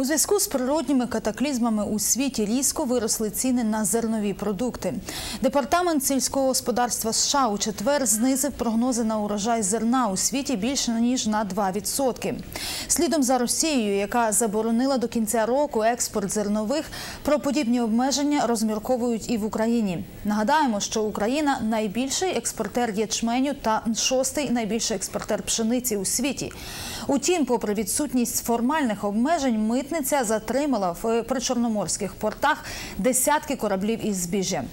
У зв'язку з природніми катаклізмами у світі різко виросли ціни на зернові продукти. Департамент сільського господарства США у четвер знизив прогнози на урожай зерна у світі більше ніж на 2%. Слідом за Росією, яка заборонила до кінця року експорт зернових, про подібні обмеження розмірковують і в Україні. Нагадаємо, що Україна найбільший експортер ячменю та шостий найбільший експортер пшениці у світі. Утім, попри відсутність формальних обмежень, митниця затримала в причорноморських портах десятки кораблів із збіжжя.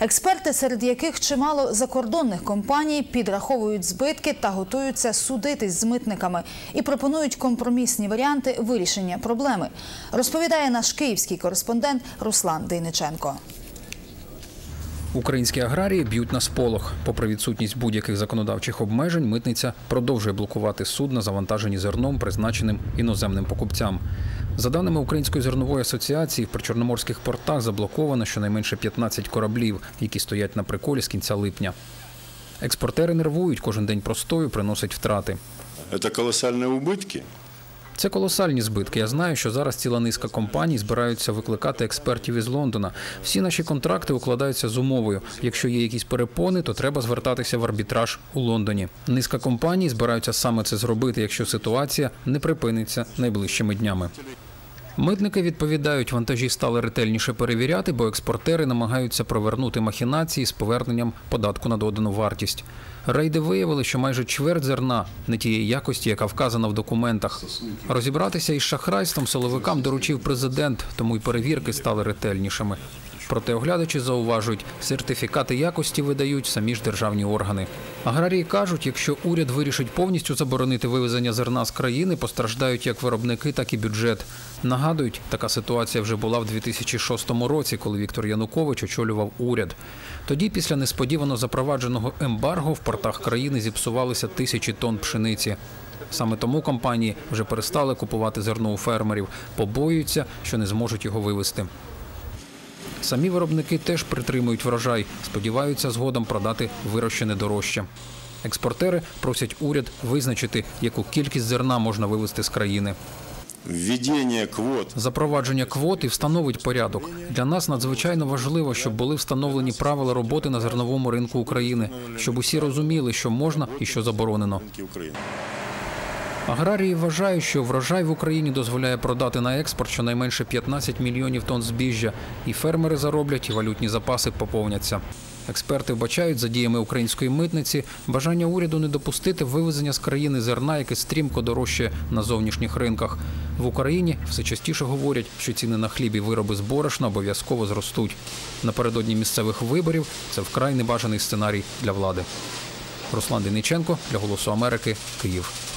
Експерти, серед яких чимало закордонних компаній, підраховують збитки та готуються судитись з митниками і пропонують компромісні варіанти вирішення проблеми. Розповідає наш київський кореспондент Руслан Дейниченко. Українські аграрії б'ють на сполох. Попри відсутність будь-яких законодавчих обмежень, митниця продовжує блокувати судна, завантажені зерном, призначеним іноземним покупцям. За даними Української зернової асоціації, в причорноморських портах заблоковано щонайменше 15 кораблів, які стоять на приколі з кінця липня. Експортери нервують, кожен день простою приносить втрати. Это колоссальные убытки. Це колосальні збитки. Я знаю, що зараз ціла низка компаній збираються викликати експертів із Лондона. Всі наші контракти укладаються з умовою. Якщо є якісь перепони, то треба звертатися в арбітраж у Лондоні. Низка компаній збираються саме це зробити, якщо ситуація не припиниться найближчими днями. Митники відповідають, вантажі стали ретельніше перевіряти, бо експортери намагаються провернути махінації з поверненням податку на додану вартість. Рейди виявили, що майже чверть зерна не тієї якості, яка вказана в документах. Розібратися із шахрайством силовикам доручив президент, тому й перевірки стали ретельнішими. Проте оглядачі зауважують, сертифікати якості видають самі ж державні органи. Аграрії кажуть, якщо уряд вирішить повністю заборонити вивезення зерна з країни, постраждають як виробники, так і бюджет. Нагадують, така ситуація вже була в 2006 році, коли Віктор Янукович очолював уряд. Тоді, після несподівано запровадженого ембарго, в портах країни зіпсувалися тисячі тонн пшениці. Саме тому компанії вже перестали купувати зерно у фермерів, побоюються, що не зможуть його вивезти. Самі виробники теж притримують врожай, сподіваються згодом продати вирощене дорожче. Експортери просять уряд визначити, яку кількість зерна можна вивезти з країни. Введение квот Запровадження квот і встановить порядок. Для нас надзвичайно важливо, щоб були встановлені правила роботи на зерновому ринку України, щоб усі розуміли, що можна і що заборонено. Аграрії вважають, що врожай в Україні дозволяє продати на експорт щонайменше 15 мільйонів тонн збіжжя, і фермери зароблять, і валютні запаси поповняться. Експерти вбачають за діями української митниці бажання уряду не допустити вивезення з країни зерна, яке стрімко дорожчає на зовнішніх ринках. В Україні все частіше говорять, що ціни на хліб і вироби з борошна обов'язково зростуть. Напередодні місцевих виборів це вкрай небажаний сценарій для влади. Руслан Дениченко для Голосу Америки, Київ.